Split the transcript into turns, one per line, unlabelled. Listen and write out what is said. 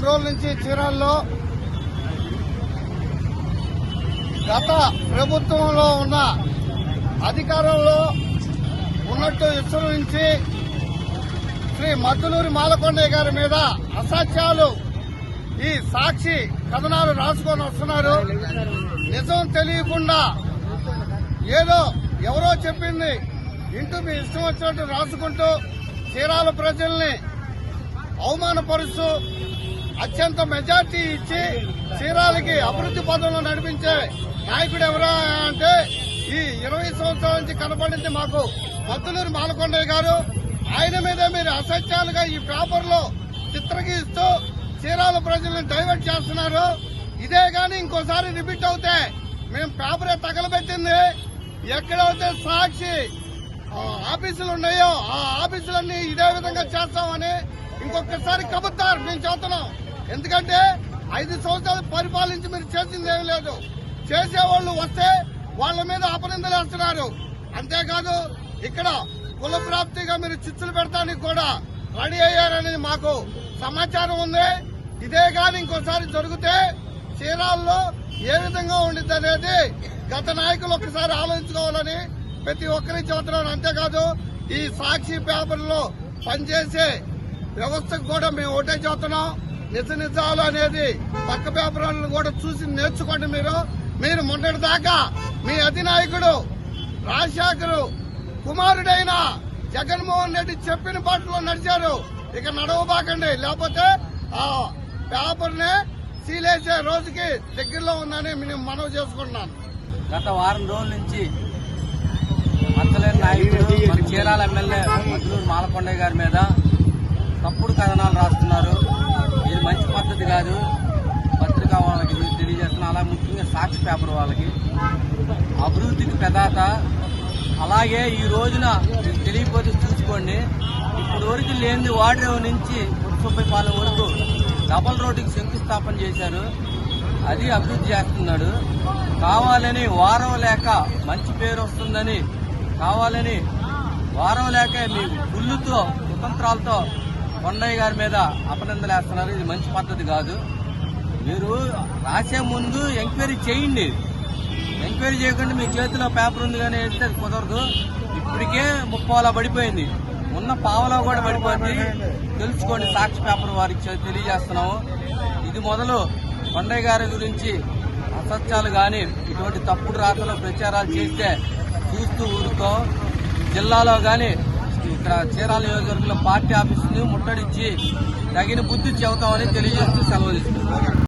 రోజుల నుంచి చీరాల్లో గత ప్రభుత్వంలో ఉన్న అధికారంలో ఉన్నట్టు విస్తరించి శ్రీ మద్దులూరి మాలకొండయ్య గారి మీద అసత్యాలు ఈ సాక్షి కథనాలు రాసుకొని వస్తున్నారు. నిజం తెలియకుండా ఏదో ఎవరో చెప్పింది ఇంటూ మీ ఇష్టం వచ్చినట్టు రాసుకుంటూ చీరాల ప్రజల్ని అవమానపరుస్తూ అత్యంత మెజార్టీ ఇచ్చి చీరాలకి అభివృద్ధి పదంలో నడిపించే నాయకుడు ఎవరా అంటే ఈ ఇరవై సంవత్సరాల నుంచి కనపడింది మాకు మద్దులూరి మాలకొండయ్య గారు. ఆయన మీద మీరు అసత్యాలుగా ఈ పేపర్లో చిత్రగీస్తూ చీరాల ప్రజలను డైవర్ట్ చేస్తున్నారు. ఇదే గాని ఇంకోసారి రిపీట్ అవుతే మేము పేపరే తగలబెట్టింది. ఎక్కడైతే సాక్షి ఆఫీసులు ఉన్నాయో ఆ ఆఫీసులన్నీ ఇదే విధంగా చేస్తామని ఇంకొకసారి కబుతారు మేము చెబుతున్నాం ఎందుకంటే ఐదు సంవత్సరాలు పరిపాలించి మీరు చేసింది ఏం లేదు. చేసేవాళ్ళు వస్తే వాళ్ళ మీద అపనిందలు వేస్తున్నారు. అంతేకాదు ఇక్కడ కుల ప్రాప్తిగా మీరు చిచ్చులు పెడతానికి కూడా రెడీ అయ్యారని మాకు సమాచారం ఉంది. ఇదే కానీ ఇంకోసారి జరిగితే చీరాల్లో ఏ విధంగా ఉండిద్ది అనేది గత నాయకులు ఒకసారి ఆలోచించుకోవాలని ప్రతి ఒక్కరి చెబుతున్నాను అంతేకాదు ఈ సాక్షి పేపర్లో పనిచేసే వ్యవస్థకు కూడా మేము ఒకటే చేస్తున్నాం. నిజ నిజాలు అనేది పక్క పేపర్లను కూడా చూసి నేర్చుకోండి మీరు. మీరు మొన్నటి దాకా మీ అధినాయకుడు రాజశేఖరు కుమారుడైన జగన్మోహన్ రెడ్డి చెప్పిన బాటలో నడిచారు. ఇక నడవబాకండి. లేకపోతే ఆ పేపర్ సీలేసే రోజుకి దగ్గరలో ఉందని నేను మనవి చేసుకుంటున్నాను.
గత వారం రోజుల నుంచి మచ్చలేని నాయకుడు మన చీరాల ఎమ్మెల్యే మద్దులూరు మాలకొండయ్య గారి మీద తప్పుడు కథనాలు రాస్తున్నారు. ఇది మంచి పద్ధతి కాదు. పత్రికా వాళ్ళకి ఇది తెలియజేస్తున్నా. అలా ముఖ్యంగా సాక్షి పేపర్ వాళ్ళకి. అభివృద్ధికి పెదాత. అలాగే ఈ రోజున తెలియకపోతే చూసుకోండి. ఇప్పుడు వరకు లేనిది వాడరేవు నుంచి పాలెం వరకు డబల్ రోడ్డుకి శంకుస్థాపన చేశారు. అది అభివృద్ధి చేస్తున్నాడు. కావాలని వారం లేక మంచి పేరు వస్తుందని కావాలని వారం లేక మీ గుళ్ళుతో కుతంత్రాలతో కొండయ్య గారి మీద అపనిందలు వేస్తున్నారు. ఇది మంచి పద్ధతి కాదు. మీరు రాసే ముందు ఎంక్వైరీ చేయండి. ఎంక్వైరీ చేయకుండా మీ చేతిలో పేపర్ ఉంది కానీ వేస్తే అది కుదరదు. ఇప్పటికే ముప్పాలా పడిపోయింది. ఉన్న పావలా కూడా పడిపోయింది. తెలుసుకోండి సాక్షి పేపర్ వారికి తెలియజేస్తున్నాము. ఇది మొదలు కొండయ్య గారి గురించి అసత్యాలు కానీ ఇటువంటి తప్పుడు రాతలు ప్రచారాలు చేస్తే చూస్తూ ఊరుకో జిల్లాలో కానీ ఇక్కడ చీరాల నియోజకవర్గంలో పార్టీ ఆఫీసుని ముట్టడించి తగిన బుద్ధి చెబుతామని తెలియజేస్తూ సెలవు తీసుకుంటున్నాను